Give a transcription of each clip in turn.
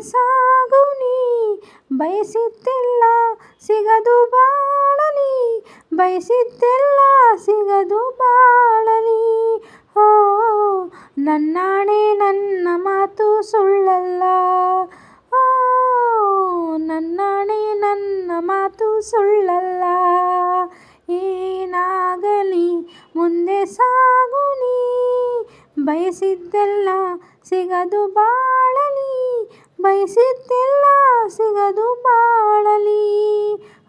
ಸಾಗು ನೀ, ಬಯಸಿದ್ದೆಲ್ಲ ಸಿಗದು ಬಾಳಲಿ ಬಯಸಿದ್ದೆಲ್ಲ ಸಿಗದು ಬಾಳಲಿ ಹೋ, ನನ್ನಾಣೆ ನನ್ನ ಮಾತು ಸುಳ್ಳಲ್ಲ. ಓ ನನ್ನಾಣೆ ನನ್ನ ಮಾತು ಸುಳ್ಳಲ್ಲ. ಏನಾಗಲಿ ಮುಂದೆ ಸಾಗು ನೀ, ಬಯಸಿದ್ದೆಲ್ಲ ಸಿಗದು ಬಾಳ ಬಯಸಿದ್ದೆಲ್ಲ ಸಿಗದು ಬಾಳಲಿ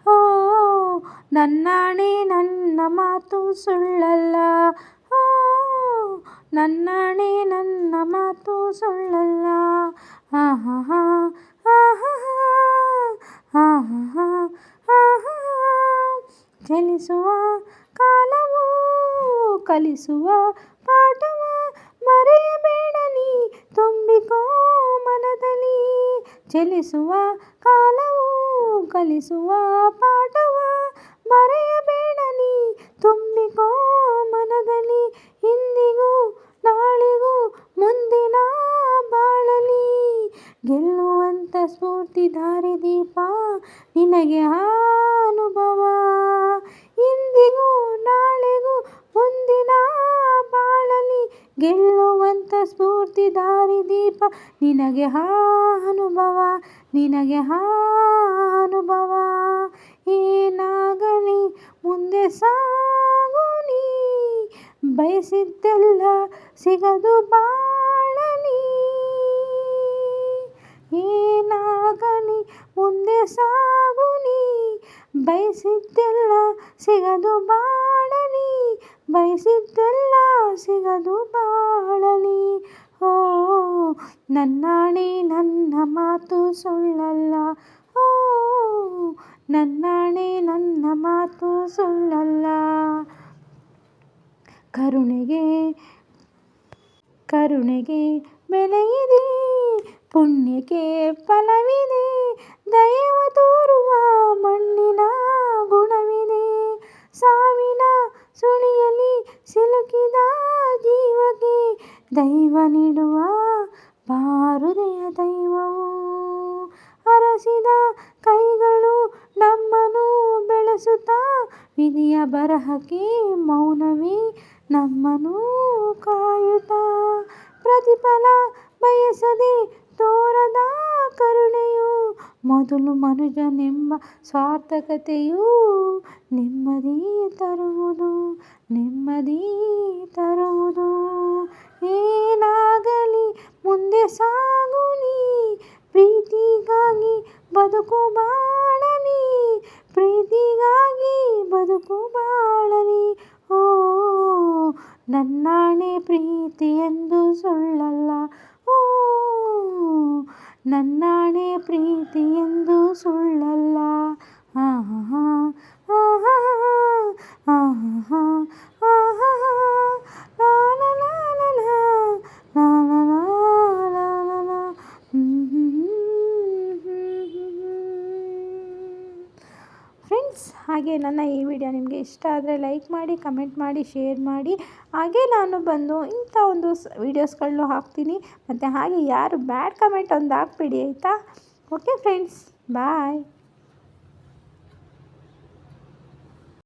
ಓ ನನ್ನಾಣೆ ನನ್ನ ಮಾತು ಸುಳ್ಳಲ್ಲ ಹೋ ನನ್ನಾಣೆ ನನ್ನ ಮಾತು ಸುಳ್ಳಲ್ಲ ಆಹಾ ಹಾ ಆಹಾ ಆಹಾ ಹಾ ಆಹಾ ಚಲಿಸುವ ಕಾಲವು ಕಲಿಸುವ ಚಲಿಸುವ ಕಾಲವು, ಕಲಿಸುವ ಪಾಠವ. ಮರೆಯಬೇಡಲಿ ತುಂಬಿಕೋ ಮನದಲ್ಲಿ ಇಂದಿಗೂ ನಾಳಿಗೂ ಮುಂದಿನ ಬಾಳಲಿ. ಗೆಲ್ಲುವಂಥ ಸ್ಫೂರ್ತಿ ದಾರಿದೀಪ ನಿನಗೆ ಅನುಭವ. ದಾರಿದೀಪ ನಿನಗೆ ಅನುಭವ, ನಿನಗೆ ಹಾ ಅನುಭವ. ಏನಾಗಲಿ ಮುಂದೆ ಸಾಗು ನೀ, ಬಯಸಿದ್ದೆಲ್ಲ ಸಿಗದು ಬಾಳಲಿ. ಏನಾಗಲಿ ಮುಂದೆ ಸಾಗು ನೀ, ಬಯಸಿದ್ದೆಲ್ಲ ಸಿಗದು ಬಾಳಲಿ. ಬಯಸಿದ್ದೆಲ್ಲ ಸಿಗದು ಬಾಳಲಿ. ಓ ನನ್ನಾಣೆ ನನ್ನ ಮಾತು ಸುಳ್ಳಲ್ಲ. ಓ, ನನ್ನಾಣೆ ನನ್ನ ಮಾತು ಸುಳ್ಳಲ್ಲ. ಕರುಣೆಗೆ ಕರುಣೆಗೆ ಬೆಲೆಯಿದೆ. ಪುಣ್ಯಕ್ಕೆ ಫಲವಿದೆ. ದಯವ ತೋರುವ ಮಣ್ಣಿನ ಗುಣವಿದೆ. ಸಾವಿನ ಸುಳಿಯಲ್ಲಿ ಸಿಲುಕಿದ ಜೀವಕ್ಕೆ ದೈವ ನೀಡುವ ಬಾಹೃದಯ ದೈವವು ಅರಸಿದ ಕೈಗಳು ನಮ್ಮನ್ನು ಬೆಳೆಸುತ್ತಾ, ವಿಧಿಯ ಬರಹಕ್ಕೆ ಮೌನವೇ ನಮ್ಮನ್ನು ಕಾಯುತ್ತಾ. ಪ್ರತಿಫಲ ಬಯಸದೆ ತೋರದ ಕರುಣೆಯು ಮೊದಲು ಮನುಜನೆಂಬ ಸಾರ್ಥಕತೆಯು ನೆಮ್ಮದಿ ತರುವುದು ನೆಮ್ಮದಿ ತರುವುದು. ಏನಾಗಲಿ ಮುಂದೆ ಸಾಗು ನೀ ಪ್ರೀತಿಗಾಗಿ ಬದುಕು ಬಾಳನಿ ಪ್ರೀತಿಗಾಗಿ ಬದುಕು ಬಾಳನಿ ಓ ನನ್ನಾಣೆ ಪ್ರೀತಿಯೆಂದು ಸುಳ್ಳಲ್ಲ ಓ ನನ್ನಾಣೆ ಪ್ರೀತಿಯೆಂದು ಸುಳ್ಳಲ್ಲ ಆಹಾ ಆಹಾ ಆಹಾ ಹಾಗೆ ನನ್ನ ಈ ವಿಡಿಯೋ ನಿಮಗೆ ಇಷ್ಟ ಆದರೆ ಲೈಕ್ ಮಾಡಿ, ಕಮೆಂಟ್ ಮಾಡಿ, ಶೇರ್ ಮಾಡಿ. ಹಾಗೆ ನಾನು ಬಂದು ಇಂಥ ಒಂದು ವೀಡಿಯೋಸ್ಗಳನ್ನು ಹಾಕ್ತೀನಿ. ಮತ್ತು ಹಾಗೆ ಯಾರು ಬ್ಯಾಡ್ ಕಮೆಂಟ್ ಒಂದು ಹಾಕ್ಬಿಡಿ, ಆಯಿತಾ? Okay friends bye